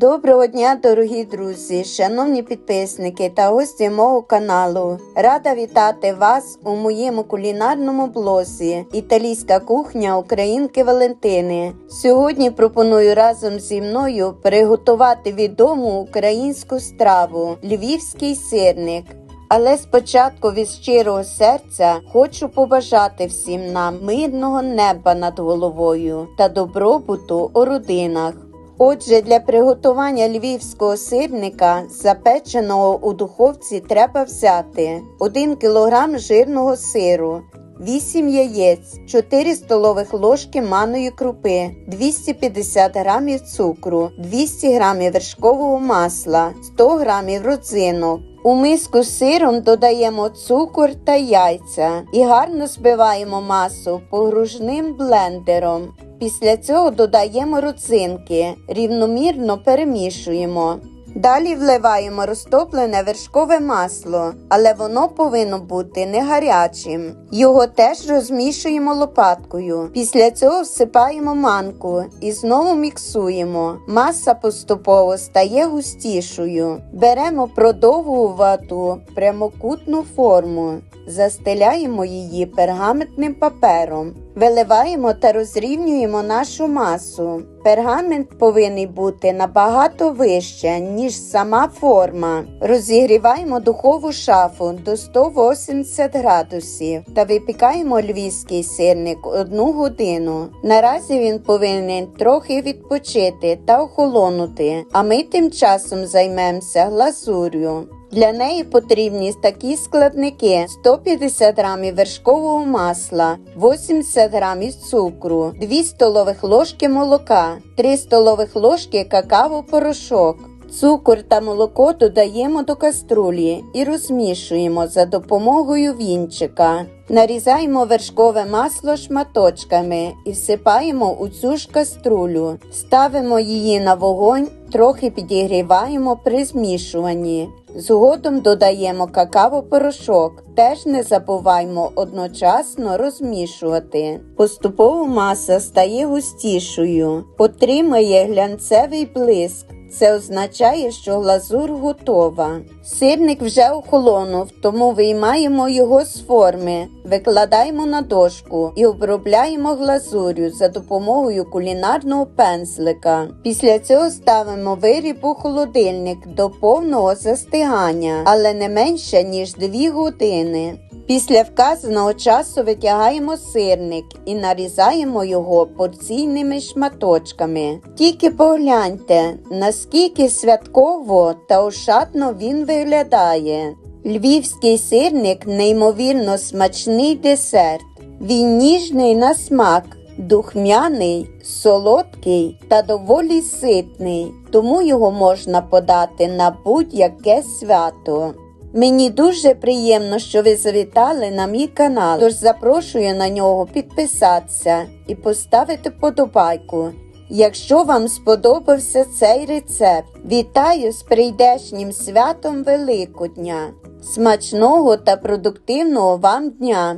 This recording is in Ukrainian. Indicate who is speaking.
Speaker 1: Доброго дня, дорогі друзі, шановні підписники та гості мого каналу. Рада вітати вас у моєму кулінарному блозі Італійська кухня Українки Валентини. Сьогодні пропоную разом зі мною приготувати відому українську страву львівський сирник. Але спочатку від щирого серця хочу побажати всім нам мирного неба над головою та добробуту у родинах. Отже, для приготування львівського сирника, запеченого у духовці, треба взяти 1 кг жирного сиру, 8 яєць, 4 столових ложки маної крупи, 250 г цукру, 200 г вершкового масла, 100 г родзинок. У миску з сиром додаємо цукор та яйця і гарно збиваємо масу погружним блендером. Після цього додаємо родзинки, рівномірно перемішуємо. Далі вливаємо розтоплене вершкове масло, але воно повинно бути не гарячим. Його теж розмішуємо лопаткою. Після цього всипаємо манку і знову міксуємо. Маса поступово стає густішою. Беремо продовгувату прямокутну форму, застеляємо її пергаментним папером. Виливаємо та розрівнюємо нашу масу. Пергамент повинен бути набагато вище, ніж сама форма. Розігріваємо духову шафу до 180 градусів та випікаємо львівський сирник одну годину. Наразі він повинен трохи відпочити та охолонути, а ми тим часом займемося глазур'ю. Для неї потрібні такі складники: 150 грамів вершкового масла, 80 грамів цукру, 2 столових ложки молока, 3 столових ложки какао-порошок. Цукор та молоко додаємо до каструлі і розмішуємо за допомогою вінчика. Нарізаємо вершкове масло шматочками і всипаємо у цю ж каструлю. Ставимо її на вогонь, трохи підігріваємо при змішуванні. Згодом додаємо какао-порошок. Теж не забуваймо одночасно розмішувати. Поступово маса стає густішою, отримає глянцевий блиск. Це означає, що глазур готова. Сирник вже охолонув, тому виймаємо його з форми, викладаємо на дошку і обробляємо глазур'ю за допомогою кулінарного пензлика. Після цього ставимо виріб у холодильник до повного застигання, але не менше ніж 2 години. Після вказаного часу витягаємо сирник і нарізаємо його порційними шматочками. Тільки погляньте, наскільки святково та ошатно він виглядає. Львівський сирник неймовірно смачний десерт. Він ніжний на смак, духмяний, солодкий та доволі ситний, тому його можна подати на будь-яке свято. Мені дуже приємно, що ви завітали на мій канал, тож запрошую на нього підписатися і поставити подобайку. Якщо вам сподобався цей рецепт, вітаю з прийдешнім святом Великодня! Смачного та продуктивного вам дня!